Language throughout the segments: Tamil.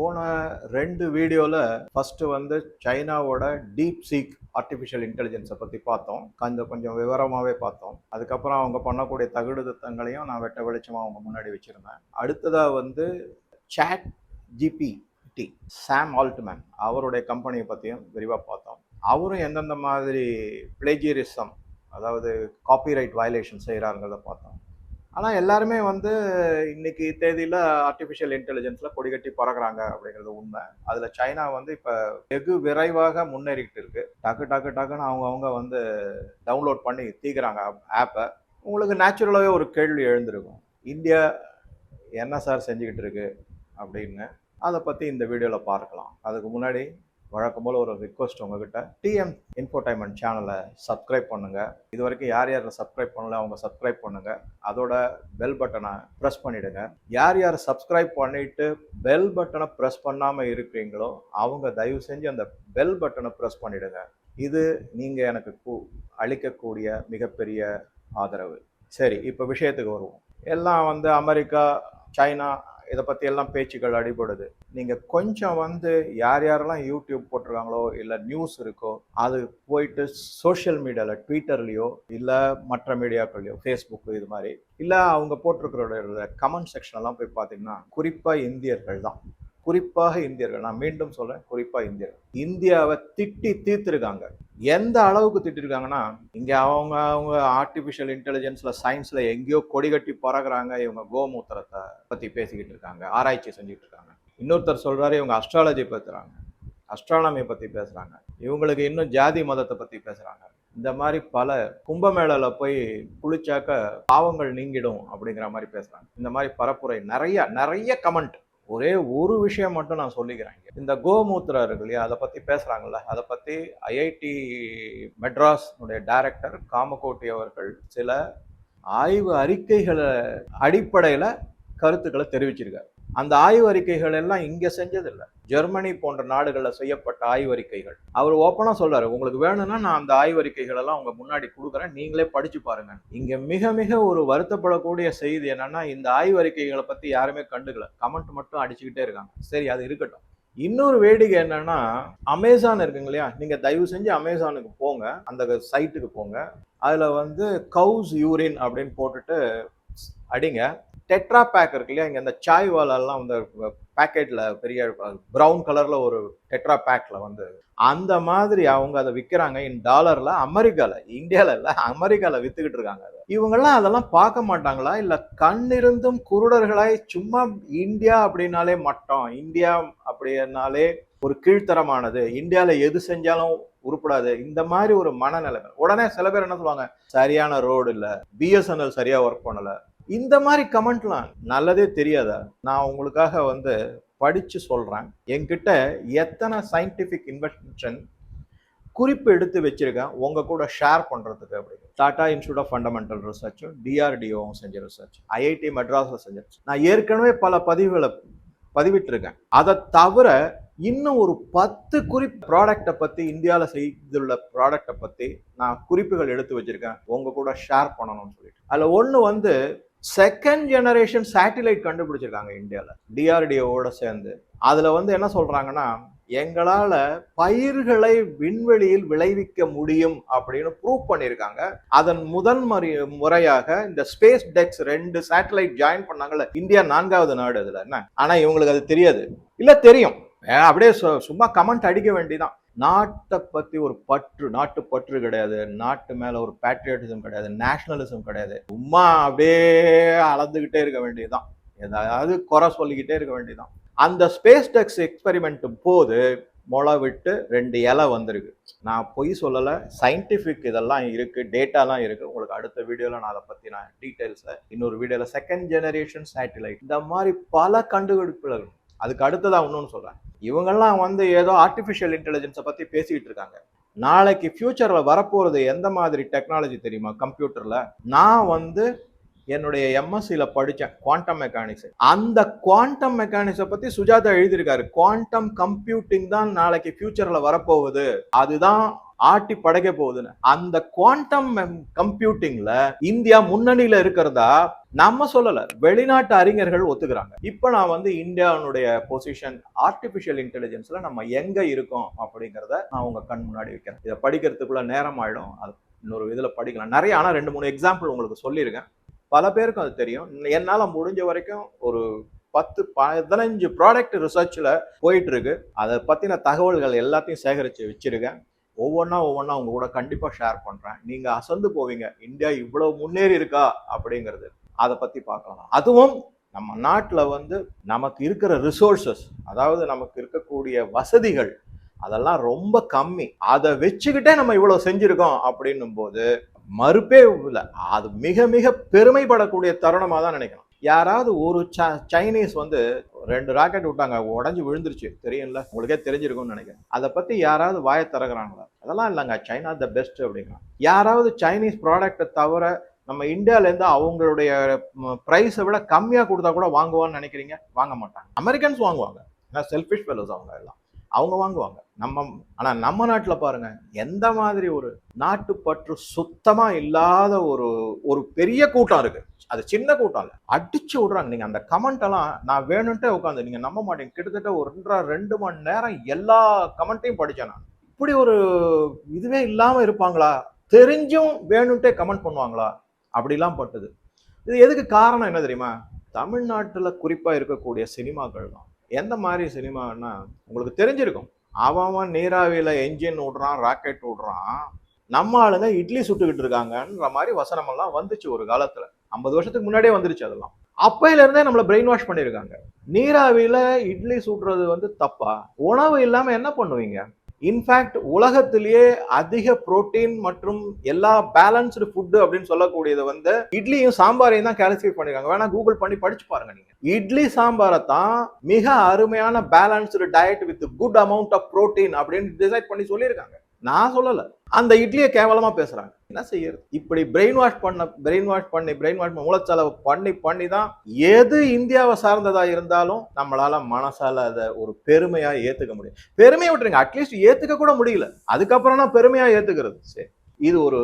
போன ரெண்டு வீடியோவில் ஃபஸ்ட்டு வந்து சைனாவோட டீப் சீக் ஆர்டிஃபிஷியல் இன்டெலிஜென்ஸை பற்றி பார்த்தோம். கொஞ்சம் கொஞ்சம் விவரமாகவே பார்த்தோம். அதுக்கப்புறம் அவங்க பண்ணக்கூடிய தகுடு திட்டங்களையும் நான் வெட்ட வெளிச்சமாக அவங்க முன்னாடி வச்சுருந்தேன். அடுத்ததாக வந்து சாட் ஜிபிடி சாம் ஆல்ட்மேன் அவருடைய கம்பெனியை பற்றியும் விரிவாக பார்த்தோம். அவரும் எந்தெந்த மாதிரி பிளேஜியரிசம் அதாவது காப்பிரைட் வயலேஷன் செய்கிறாருங்கிறத பார்த்தோம். ஆனால் எல்லாருமே வந்து இன்னைக்கு தேதியில் ஆர்டிஃபிஷியல் இன்டெலிஜென்ஸில் கொடிகட்டி பறக்குறாங்க அப்படிங்கிறது உண்மை. அதில் சைனா வந்து இப்போ வெகு விரைவாக முன்னேறிக்கிட்டு இருக்கு. டக்கு டக்கு டக்குன்னு அவங்க அவங்க வந்து டவுன்லோட் பண்ணி தீக்குறாங்க ஆப்பை உங்களுக்கு நேச்சுரலாகவே ஒரு கேள்வி எழுந்திருக்கும். இந்தியா என்ன சார் செஞ்சுக்கிட்டு இருக்கு அப்படின்னு. அதை பற்றி இந்த வீடியோவில் பார்க்கலாம். அதுக்கு முன்னாடி வழக்கம் போல் ஒரு ரிக்வஸ்ட் உங்ககிட்ட. டிஎம் இன்ஃபோடைன்மெண்ட் சேனலை சப்ஸ்கிரைப் பண்ணுங்கள் இது வரைக்கும் யார் யார் சப்ஸ்கிரைப் பண்ணல அவங்க சப்ஸ்கிரைப் பண்ணுங்கள் அதோட பெல் பட்டனை ப்ரெஸ் பண்ணிவிடுங்க யார் யார் சப்ஸ்கிரைப் பண்ணிவிட்டு பெல் பட்டனை ப்ரெஸ் பண்ணாமல் இருக்கிறீங்களோ அவங்க தயவு செஞ்சு அந்த பெல் பட்டனை ப்ரெஸ் பண்ணிவிடுங்க இது நீங்கள் எனக்கு கூ அளிக்கக்கூடிய மிகப்பெரிய ஆதரவு. சரி இப்போ விஷயத்துக்கு வருவோம். எல்லாம் வந்து அமெரிக்கா சைனா இதை பற்றி எல்லாம் பேச்சுக்கள் அடிபடுது. நீங்கள் கொஞ்சம் வந்து யார் யாரெல்லாம் யூடியூப் போட்டிருக்காங்களோ இல்லை நியூஸ் இருக்கோ அது போயிட்டு சோஷியல் மீடியாவில் ட்விட்டர்லேயோ இல்லை மற்ற மீடியாக்கள்லையோ ஃபேஸ்புக் இது மாதிரி இல்லை அவங்க போட்டிருக்கிற கமெண்ட் செக்ஷன்லாம் போய் பார்த்தீங்கன்னா குறிப்பாக இந்தியர்கள் தான். குறிப்பாக இந்தியர்கள். நான் மீண்டும் சொல்றேன் குறிப்பாக இந்தியர்கள். இந்தியாவை திட்டி தீர்த்திருக்காங்க. எந்த அளவுக்கு திட்டிருக்காங்கன்னா இங்கே அவங்க அவங்க ஆர்டிஃபிஷியல் இன்டெலிஜென்ஸில் சயின்ஸில் எங்கேயோ கொடி கட்டி பறகுறாங்க இவங்க கோமூத்திரத்தை பற்றி பேசிக்கிட்டு இருக்காங்க ஆராய்ச்சி செஞ்சுட்டு இருக்காங்க. இன்னொருத்தர் சொல்கிறாரு இவங்க அஸ்ட்ராலஜி பேசுகிறாங்க அஸ்ட்ரானமியை பற்றி பேசுகிறாங்க இவங்களுக்கு இன்னும் ஜாதி மதத்தை பற்றி பேசுகிறாங்க இந்த மாதிரி பல கும்பமேளில் போய் குளிச்சாக்க பாவங்கள் நீங்கிடும் அப்படிங்கிற மாதிரி பேசுகிறாங்க இந்த மாதிரி பரப்புரை நிறைய நிறைய கமெண்ட் ஒரே ஒரு விஷயம் மட்டும் நான் சொல்லிக்கிறேன் இந்த கோமூத்திரம் இருக்கு இல்லையா அதை பற்றி பேசுகிறாங்கல்ல அதை பற்றி ஐஐடி மெட்ராஸ்னுடைய டைரக்டர் காமகோட்டி அவர்கள் சில ஆய்வு அறிக்கைகளை அடிப்படையில் கருத்துக்களை தெரிவிச்சிருக்காரு. அந்த ஆய்வறிக்கைகள் எல்லாம் இங்க செஞ்சதில்லை. ஜெர்மனி போன்ற நாடுகளில் செய்யப்பட்ட ஆய்வறிக்கைகள். அவர் ஓப்பனாக சொல்றாரு உங்களுக்கு வேணும்னா நான் அந்த ஆய்வறிக்கைகள் எல்லாம் உங்க முன்னாடி கொடுக்குறேன். நீங்களே படிச்சு பாருங்க. இங்க மிக மிக ஒரு வருத்தப்படக்கூடிய செய்தி என்னன்னா இந்த ஆய்வறிக்கைகளை பத்தி யாருமே கண்டுக்கல. கமெண்ட் மட்டும் அடிச்சுக்கிட்டே இருக்காங்க. சரி அது இருக்கட்டும். இன்னொரு வேடிக்கை என்னன்னா அமேசான் இருக்குங்க இல்லையா? நீங்க தயவு செஞ்சு அமேசானுக்கு போங்க. அந்த சைட்டுக்கு போங்க. அதுல வந்து கவுஸ் யூரின் அப்படின்னு போட்டுட்டு அடிங்க. டெட்ரா பேக் இருக்கு இல்லையா? இங்கே இந்த சாய் வாலெல்லாம் வந்து பேக்கெட்டில் பெரிய பிரவுன் கலரில் ஒரு டெட்ரா பேக்கில் வந்து அந்த மாதிரி அவங்க அதை விற்கிறாங்க இன் டாலரில் அமெரிக்காவில் இந்தியாவில் இல்லை அமெரிக்காவில் விற்றுக்கிட்டு இருக்காங்க அதை. இவங்கெல்லாம் அதெல்லாம் பார்க்க மாட்டாங்களா? இல்லை கண்ணிருந்தும் குருடர்களாய் சும்மா இந்தியா அப்படின்னாலே மட்டம் இந்தியா அப்படின்னாலே ஒரு கீழ்த்தரமானது இந்தியாவில் எது செஞ்சாலும் உருப்படாது இந்த மாதிரி ஒரு மனநிலைமை. உடனே சில பேர் என்ன சொல்லுவாங்க? சரியான ரோடு இல்லை பிஎஸ்என்எல் சரியாக ஒர்க் பண்ணலை. இந்த மாதிரி கமெண்ட்லாம் நல்லதே தெரியாதா? நான் உங்களுக்காக வந்து படித்து சொல்கிறேன் என்கிட்ட எத்தனை சயின்டிஃபிக் இன்வென்ஷன் குறிப்பு எடுத்து வச்சிருக்கேன். உங்கள் கூட ஷேர் பண்ணுறதுக்கு அப்படி டாடா இன்ஸ்டியூட் ஆஃப் ஃபண்டமெண்டல் ரிசர்ச்சும் டிஆர்டிஓவும் செஞ்ச ரிசர்ச் ஐஐடி மெட்ராஸில் செஞ்ச நான் ஏற்கனவே பல பதிவுகளை பதிவிட்டிருக்கேன். அதை தவிர இன்னும் ஒரு பத்து குறிப்பு ப்ராடக்டை பற்றி இந்தியாவில் செய்துள்ள ப்ராடக்டை பற்றி நான் குறிப்புகள் எடுத்து வச்சிருக்கேன். உங்கள் கூட ஷேர் பண்ணணும்னு சொல்லிட்டு. அதில் ஒன்று வந்து செகண்ட் ஜெனரேஷன் சேட்டிலைட் கண்டுபிடிச்சிருக்காங்க இந்தியாவில் டிஆர்டிஓவோட சேர்ந்து. அதில் வந்து என்ன சொல்கிறாங்கன்னா எங்களால் பயிர்களை விண்வெளியில் விளைவிக்க முடியும் அப்படின்னு ப்ரூவ் பண்ணியிருக்காங்க. அதன் முதன் முறை முறையாக இந்த ஸ்பேஸ் டெக்ஸ் ரெண்டு சேட்டலைட் ஜாயின் பண்ணாங்கல்ல இந்தியா நான்காவது நாடு அதில். என்ன? ஆனால் இவங்களுக்கு அது தெரியாது. இல்லை தெரியும். அப்படியே சு- சும்மா கமெண்ட் அடிக்க வேண்டிதான். நாட்டை பத்தி ஒரு பற்று நாட்டு பற்று கிடையாது. நாட்டு மேல ஒரு பேட்ரியாட்டிசம் கிடையாது நேஷனலிசம் கிடையாது. சும்மா அப்படியே அளந்துகிட்டே இருக்க வேண்டியதுதான். ஏதாவது குறை சொல்லிக்கிட்டே இருக்க வேண்டியதுதான். அந்த ஸ்பேஸ் டெக்ஸ் எக்ஸ்பெரிமெண்ட் போது முளை விட்டு ரெண்டு இலை வந்திருக்கு. நான் பொய் சொல்லலை சயின்டிஃபிக் இதெல்லாம் இருக்குது டேட்டாலாம் இருக்குது உங்களுக்கு அடுத்த வீடியோவில் நான் அதை பற்றி நான் டீட்டெயில்ஸை இன்னொரு வீடியோவில் செகண்ட் ஜெனரேஷன் சேட்டிலைட் இந்த மாதிரி பல கண்டுபிடிப்புகள் அதுக்கு அடுத்ததாக இன்னொன்று சொல்கிறேன் இவங்கெல்லாம் வந்து ஏதோ ஆர்டிஃபிஷியல் இன்டெலிஜென்ஸை பற்றி பேசிக்கிட்டு இருக்காங்க. நாளைக்கு ஃபியூச்சரில் வரப்போகிறது எந்த மாதிரி டெக்னாலஜி தெரியுமா? கம்ப்யூட்டரில் நான் வந்து என்னுடைய எம்எஸ்சியில் படித்தேன் குவாண்டம் மெக்கானிக்ஸ் அந்த குவாண்டம் மெக்கானிக்ஸை பற்றி சுஜாதா எழுதியிருக்காரு. குவாண்டம் கம்ப்யூட்டிங் தான் நாளைக்கு ஃபியூச்சரில் வரப்போகுது. அதுதான் ஆட்டி படைக்க போகுதுன்னு. அந்த குவாண்டம் கம்ப்யூட்டிங்ல இந்தியா முன்னணியில இருக்கிறதா நம்ம சொல்லல. வெளிநாட்டு அறிஞர்கள் ஒத்துக்கிறாங்க. இப்ப நான் வந்து இந்தியாவுடைய பொசிஷன் ஆர்டிபிஷியல் இன்டெலிஜென்ஸ்ல நம்ம எங்க இருக்கோம் அப்படிங்கிறத நான் உங்க கண் முன்னாடி வைக்கிறேன். இதை படிக்கிறதுக்குள்ள நேரம் ஆயிடும். அது இன்னொரு இதுல படிக்கலாம். நிறைய ஆனா ரெண்டு மூணு எக்ஸாம்பிள் உங்களுக்கு சொல்லியிருக்கேன். பல பேருக்கும் அது தெரியும். என்னால முடிஞ்ச வரைக்கும் ஒரு பத்து பதினஞ்சு ப்ராடக்ட் ரிசர்ச்ல போயிட்டு இருக்கு. அதை பத்தின தகவல்கள் எல்லாத்தையும் சேகரிச்சு வச்சிருக்கேன். ஒவ்வொன்றா ஒவ்வொன்றா உங்கள் கூட கண்டிப்பாக ஷேர் பண்ணுறேன் நீங்கள் அசந்து போவீங்க. இந்தியா இவ்வளோ முன்னேறி இருக்கா? அப்படிங்கிறது. அதை பற்றி பார்க்கலாம். அதுவும் நம்ம நாட்டில் வந்து நமக்கு இருக்கிற ரிசோர்சஸ் அதாவது நமக்கு இருக்கக்கூடிய வசதிகள் அதெல்லாம் ரொம்ப கம்மி. அதை வச்சுக்கிட்டே நம்ம இவ்வளோ செஞ்சுருக்கோம் அப்படின்னும் போது மறுப்பே இல்லை. அது மிக மிக பெருமைப்படக்கூடிய தருணமாக தான் நினைக்கணும் யாராவது ஒரு சைனீஸ் வந்து ரெண்டு ராக்கெட் விட்டாங்க உடஞ்சி விழுந்துருச்சு. தெரியும்ல? உங்களுக்கே தெரிஞ்சிருக்கும்னு நினைக்கிறேன். அதை பற்றி யாராவது வாயை திறகுறாங்களா அதெல்லாம் இல்லைங்க. சைனா த பெஸ்ட் அப்படிங்கிறான் யாராவது சைனீஸ் ப்ராடக்ட்டை தவிர நம்ம இந்தியாவிலேருந்து அவங்களுடைய ப்ரைஸை விட கம்மியாக கொடுத்தா கூட வாங்குவான்னு நினைக்கிறீங்க? வாங்க மாட்டாங்க. அமெரிக்கன்ஸ் வாங்குவாங்க. ஏன்னா செல்ஃபிஷ் ஃபெலோஸ் அவங்க எல்லாம். அவங்க வாங்குவாங்க. நம்ம ஆனால் நம்ம நாட்டில் பாருங்க எந்த மாதிரி ஒரு நாட்டுப்பற்று சுத்தமாக இல்லாத ஒரு ஒரு பெரிய கூட்டம் இருக்கு. அது சின்ன கூட்டம் இல்லை. அடிச்சு விடுறாங்க. நீங்க அந்த கமெண்ட் எல்லாம் நான் வேணும்ட்டே உட்காந்து நீங்க நம்ப மாட்டேங்க. கிட்டத்தட்ட ஒரு ரெண்டரை ரெண்டு மணி நேரம் எல்லா கமெண்ட்டையும் படித்தேன் நான். இப்படி ஒரு இதுவே இல்லாமல் இருப்பாங்களா? தெரிஞ்சும் வேணும்ட்டே கமெண்ட் பண்ணுவாங்களா? அப்படிலாம் பட்டது. இது எதுக்கு காரணம் என்ன தெரியுமா? தமிழ்நாட்டில் குறிப்பாக இருக்கக்கூடிய சினிமாக்கள் தான் எந்த மாதிரி சினிமான்னா உங்களுக்கு தெரிஞ்சிருக்கும். அவன் நீராவியில் என்ஜின் விடுறான் ராக்கெட் விடுறான் நம்ம ஆளுங்க இட்லி சுட்டுக்கிட்டு இருக்காங்கன்ற மாதிரி வசனமெல்லாம் வந்துச்சு ஒரு காலத்தில். ஐம்பது வருஷத்துக்கு முன்னாடியே வந்துருச்சு அதெல்லாம். அப்பையிலேருந்தே நம்மளை பிரெயின் வாஷ் பண்ணியிருக்காங்க. நீராவியில் இட்லி சுடுறது வந்து தப்பா? உணவு இல்லாமல் என்ன பண்ணுவீங்க? இன்ஃபேக்ட் உலகத்திலேயே அதிக புரோட்டீன் மற்றும் எல்லா பேலன்ஸ்டு ஃபுட்டு அப்படின்னு சொல்லக்கூடியது வந்து இட்லியும் சாம்பாரையும் தான் கேல்சிஃபை பண்ணிருக்காங்க. வேணா கூகுள் பண்ணி படிச்சு பாருங்க நீங்க. இட்லி சாம்பாரை தான் மிக அருமையான balanced diet with good amount of protein அப்படின்னு டிசைட் பண்ணி சொல்லியிருக்காங்க. நான் சொல்லலை. அந்த இட்லியை கேவலமாக பேசுகிறாங்க என்ன செய்யறது? இப்படி பிரெயின் வாஷ் பண்ண பிரெயின் வாஷ் பண்ணி பிரெயின் வாஷ் மூலச்செலவு பண்ணி பண்ணி தான் எது இந்தியாவை சார்ந்ததா இருந்தாலும் நம்மளால மனசால அதை ஒரு பெருமையா ஏத்துக்க முடியும். பெருமையை விட்டுருங்க. அட்லீஸ்ட் ஏத்துக்க கூட முடியல. அதுக்கப்புறம் தான் பெருமையா ஏத்துக்கிறது. சரி. இது ஒரு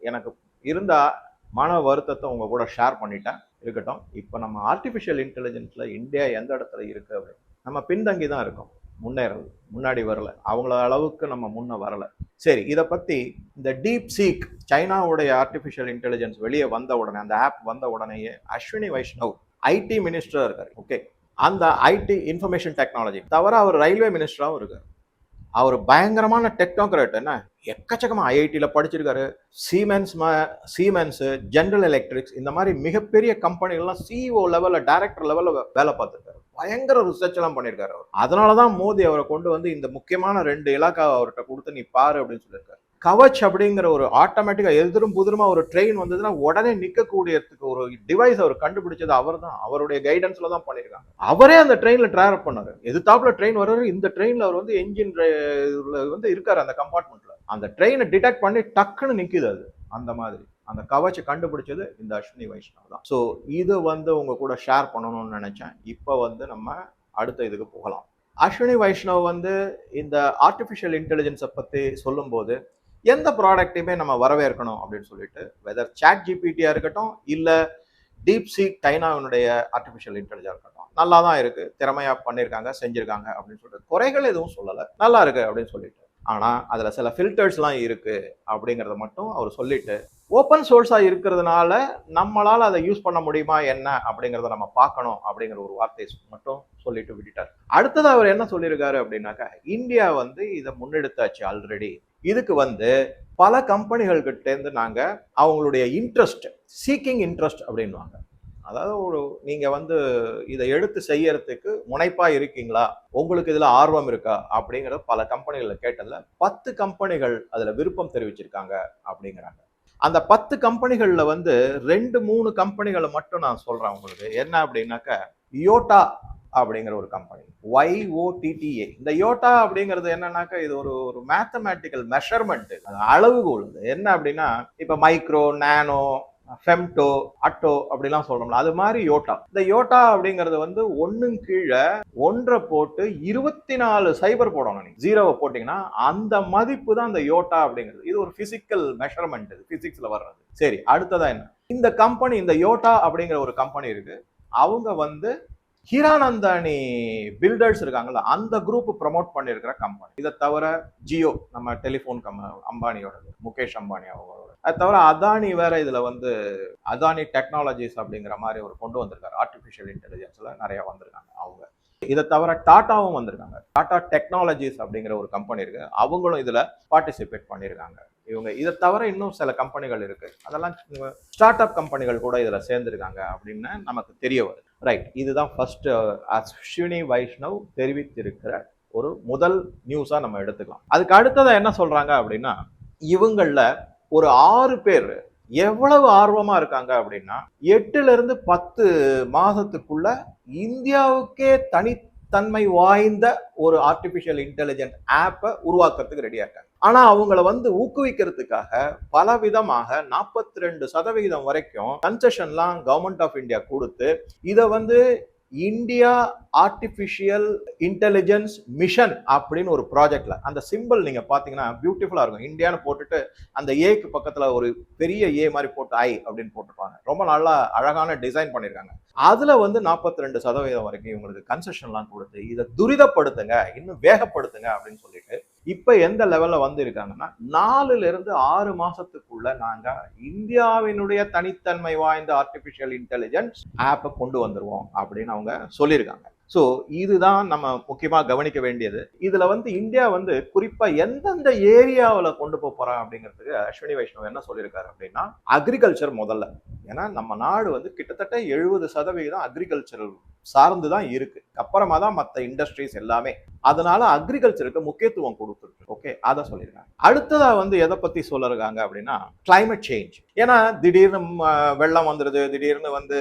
எனக்கு இருந்தால் மன வருத்தத்தை உங்க கூட ஷேர் பண்ணிட்டேன். இருக்கட்டும். இப்போ நம்ம ஆர்டிஃபிஷியல் இன்டெலிஜென்ஸில் இந்தியா எந்த இடத்துல இருக்கு அப்படின்னு. நம்ம பின்தங்கி தான் இருக்கோம். முன்னேறல முன்னாடி வரல. அவங்கள அளவுக்கு நம்ம முன்ன வரல. சரி இதை பத்தி இந்த டீப் சீக் சைனாவுடைய ஆர்டிஃபிஷியல் இன்டெலிஜென்ஸ் வெளியே வந்த உடனே அந்த ஆப் வந்த உடனேயே அஸ்வினி வைஷ்ணவ் ஐடி மினிஸ்டர் இருக்காரு ஓகே அந்த ஐடி இன்ஃபர்மேஷன் டெக்னாலஜி தவிர அவர் ரயில்வே மினிஸ்டராகவும் இருக்காரு. அவர் பயங்கரமான டெக்னோக்ராட் என்ன? எக்கச்சக்கமாக ஐஐடியில் படிச்சிருக்காரு. சீமென்ஸ் சீமென்ஸு ஜென்ரல் எலக்ட்ரிக்ஸ் இந்த மாதிரி மிகப்பெரிய கம்பெனிகள்லாம் சிஇஓ லெவலில் டைரக்டர் லெவலில் வேலை பார்த்துருக்காரு. பயங்கர ரிசர்ச்லாம் எல்லாம் பண்ணியிருக்காரு அவர். அதனாலதான் மோடி அவரை கொண்டு வந்து இந்த முக்கியமான ரெண்டு இலாக்காவை அவர்கிட்ட கொடுத்து நீ பாரு அப்படின்னு சொல்லியிருக்காரு. கவச் அப்படிங்கிற ஒரு ஆட்டோமேட்டிக்காக எதிரும் புதிரமாக ஒரு ட்ரெயின் வந்ததுன்னா உடனே நிற்கக்கூடியதுக்கு ஒரு டிவைஸ் அவர் கண்டுபிடிச்சது அவர் தான் அவருடைய கைடன்ஸில் தான் பண்ணியிருக்காங்க. அவரே அந்த ட்ரெயினில் டிராவல் எது எதிர்த்தாப்புல ட்ரெயின் வர்றாரு இந்த ட்ரெயினில் அவர் வந்து என்ஜின் வந்து இருக்கார் அந்த கம்பார்ட்மெண்ட்டில் அந்த ட்ரெயினை டிடெக்ட் பண்ணி டக்குன்னு நிற்கிது அது. அந்த மாதிரி. அந்த கவச்சை கண்டுபிடிச்சது இந்த அஸ்வினி வைஷ்ணவ் தான். ஸோ இது வந்து உங்க கூட ஷேர் பண்ணணும்னு நினைச்சேன். இப்போ வந்து நம்ம அடுத்த இதுக்கு போகலாம். அஸ்வினி வைஷ்ணவ் வந்து இந்த ஆர்டிஃபிஷியல் இன்டெலிஜென்ஸை பற்றி சொல்லும்போது எந்த ப்ராடக்ட்டையுமே நம்ம வரவேற்கணும் அப்படின்னு சொல்லிட்டு வெதர் சாட் ஜிபிடியாக இருக்கட்டும் இல்லை டீப் சீக் டைனாவினுடைய ஆர்டிஃபிஷியல் இன்டெலிஜென்ஸ் இருக்கட்டும். நல்லா தான் இருக்குது திறமையாக பண்ணியிருக்காங்க செஞ்சுருக்காங்க அப்படின்னு சொல்லிட்டு. குறைகள் எதுவும் சொல்லலை. நல்லா இருக்குது அப்படின்னு சொல்லிட்டு. ஆனால் அதில் சில ஃபில்டர்ஸ்லாம் இருக்குது அப்படிங்கிறத மட்டும் அவர் சொல்லிட்டு ஓப்பன் சோர்ஸாக இருக்கிறதுனால நம்மளால் அதை யூஸ் பண்ண முடியுமா என்ன அப்படிங்கிறத நம்ம பார்க்கணும் அப்படிங்கிற ஒரு வார்த்தை மட்டும் சொல்லிட்டு விட்டுட்டார். அடுத்தது அவர் என்ன சொல்லியிருக்காரு அப்படின்னாக்கா இந்தியா வந்து இதை முன்னெடுத்தாச்சு ஆல்ரெடி இதுக்கு வந்து பல கம்பெனிகள்கிட்டேருந்து நாங்கள் அவங்களுடைய இன்ட்ரெஸ்ட் சீக்கிங் இன்ட்ரெஸ்ட் அப்படின்வாங்க அதாவது ஒரு நீங்க வந்து இதை எடுத்து செய்யறதுக்கு முனைப்பா இருக்கீங்களா? உங்களுக்கு இதுல ஆர்வம் இருக்கா? அப்படிங்கறத பல கம்பெனிகள்ல கேட்டதுல பத்து கம்பெனிகள் அதுல விருப்பம் தெரிவிச்சிருக்காங்க அப்படிங்கிறாங்க. அந்த பத்து கம்பெனிகள்ல வந்து ரெண்டு மூணு கம்பெனிகளை மட்டும் நான் சொல்றேன் உங்களுக்கு. என்ன அப்படின்னாக்க யோட்டா அப்படிங்கிற ஒரு கம்பெனி. ஒய்ஓடிடிஏ இந்த யோட்டா அப்படிங்கிறது என்னன்னாக்கா இது ஒரு ஒரு மேத்தமேட்டிக்கல் மெஷர்மெண்ட் அளவுகோல். என்ன அப்படின்னா இப்ப மைக்ரோ நானோ ஃபெம்டோ அட்டோ அப்படிலாம் சொல்றோம்ல அது மாதிரி யோட்டா. இந்த யோட்டா அப்படிங்கிறது வந்து ஒண்ணும் கீழே ஒன்றை போட்டு இருபத்தி நாலு சைபர் போடணும் நீங்க. ஜீரோவை போட்டீங்கன்னா அந்த மதிப்பு தான் அந்த யோட்டா அப்படிங்கிறது. இது ஒரு பிசிக்கல் மெஷர்மெண்ட் இது பிசிக்ஸ்ல வர்றது. சரி அடுத்ததா என்ன? இந்த கம்பெனி இந்த யோட்டா அப்படிங்கிற ஒரு கம்பெனி இருக்கு. அவங்க வந்து ஹீரானந்தானி பில்டர்ஸ் இருக்காங்கல்ல அந்த குரூப் ப்ரமோட் பண்ணியிருக்கிற கம்பெனி இதை தவிர ஜியோ நம்ம டெலிஃபோன் கம் அம்பானியோடது முகேஷ் அம்பானி அவங்களோட அது தவிர அதானி வேற இதில் வந்து அதானி டெக்னாலஜிஸ் அப்படிங்கிற மாதிரி ஒரு கொண்டு வந்திருக்காரு. ஆர்டிஃபிஷியல் இன்டெலிஜென்ஸில் நிறைய வந்திருக்காங்க அவங்க. இதை தவிர டாட்டாவும் வந்திருக்காங்க. டாடா டெக்னாலஜிஸ் அப்படிங்கிற ஒரு கம்பெனி இருக்கு. அவங்களும் இதில் பார்ட்டிசிபேட் பண்ணியிருக்காங்க. இவங்க இதை தவிர இன்னும் சில கம்பெனிகள் இருக்கு. அதெல்லாம் ஸ்டார்ட் அப் கம்பெனிகள் கூட இதில் சேர்ந்துருக்காங்க அப்படின்னு நமக்கு தெரிய வருது. ரைட் இதுதான் ஃபர்ஸ்ட் uh, அஸ்வினி வைஷ்ணவ் தெரிவித்திருக்கிற ஒரு முதல் நியூஸாக நம்ம எடுத்துக்கலாம். அதுக்கு அடுத்ததாக என்ன சொல்கிறாங்க அப்படின்னா இவங்களில் ஒரு ஆறு பேர் எவ்வளவு ஆர்வமாக இருக்காங்க அப்படின்னா எட்டுலேருந்து பத்து மாதத்துக்குள்ள இந்தியாவுக்கே தனித்தன்மை வாய்ந்த ஒரு ஆர்டிஃபிஷியல் இன்டெலிஜென்ட் ஆப்பை உருவாக்குறதுக்கு ரெடியாக இருக்காங்க. ஆனா அவங்கள வந்து ஊக்குவிக்கிறதுக்காக பல விதமாக நாற்பத்தி ரெண்டு சதவிகிதம் வரைக்கும் கன்செஷன்லாம் கவர்மெண்ட் ஆஃப் இந்தியா கொடுத்து இதை வந்து இந்தியா ஆர்டிஃபிஷியல் இன்டெலிஜென்ஸ் மிஷன் அப்படின்னு ஒரு ப்ராஜெக்ட்ல அந்த சிம்பிள் நீங்க பாத்தீங்கன்னா பியூட்டிஃபுல்லா இருக்கும். இந்தியான்னு போட்டுட்டு அந்த ஏக்கு பக்கத்துல ஒரு பெரிய ஏ மாதிரி போட்டு ஐ அப்படின்னு போட்டுருப்பாங்க. ரொம்ப நல்லா அழகான டிசைன் பண்ணியிருக்காங்க. அதுல வந்து நாற்பத்தி ரெண்டு சதவீதம் வரைக்கும் இவங்களுக்கு கன்செஷன்லாம் கொடுத்து இதை துரிதப்படுத்துங்க இன்னும் வேகப்படுத்துங்க அப்படின்னு சொல்லிட்டு இப்ப எந்த லெவலில் வந்து இருக்காங்கன்னா நாலுல இருந்து ஆறு மாசத்துக்குள்ள நாங்க இந்தியாவினுடைய தனித்தன்மை வாய்ந்த ஆர்டிபிஷியல் இன்டெலிஜென்ஸ் ஆப்பை கொண்டு வந்துடுவோம் அப்படின்னு அவங்க சொல்லியிருக்காங்க. ஸோ இதுதான் நம்ம முக்கியமாக கவனிக்க வேண்டியது. இதுல வந்து இந்தியா வந்து குறிப்பா எந்தெந்த ஏரியாவில் கொண்டு போக போகிறாங்க அப்படிங்கிறதுக்கு அஸ்வினி வைஷ்ணவ் என்ன சொல்லியிருக்காரு அப்படின்னா அக்ரிகல்ச்சர் முதல்ல. ஏன்னா நம்ம நாடு வந்து கிட்டத்தட்ட எழுபது சதவிகிதம் அக்ரிகல்ச்சரல் சார்ந்து தான் இருக்கு. அப்புறமா தான் மற்ற இண்டஸ்ட்ரீஸ் எல்லாமே. அதனால அக்ரிகல்ச்சருக்கு முக்கியத்துவம் கொடுத்துருக்கு ஓகே அதை சொல்லியிருக்காங்க அடுத்ததா வந்து எதை பத்தி சொல்லிருக்காங்க அப்படின்னா கிளைமேட் சேஞ்ச் ஏன்னா திடீர்னு வெள்ளம் வந்துடுது திடீர்னு வந்து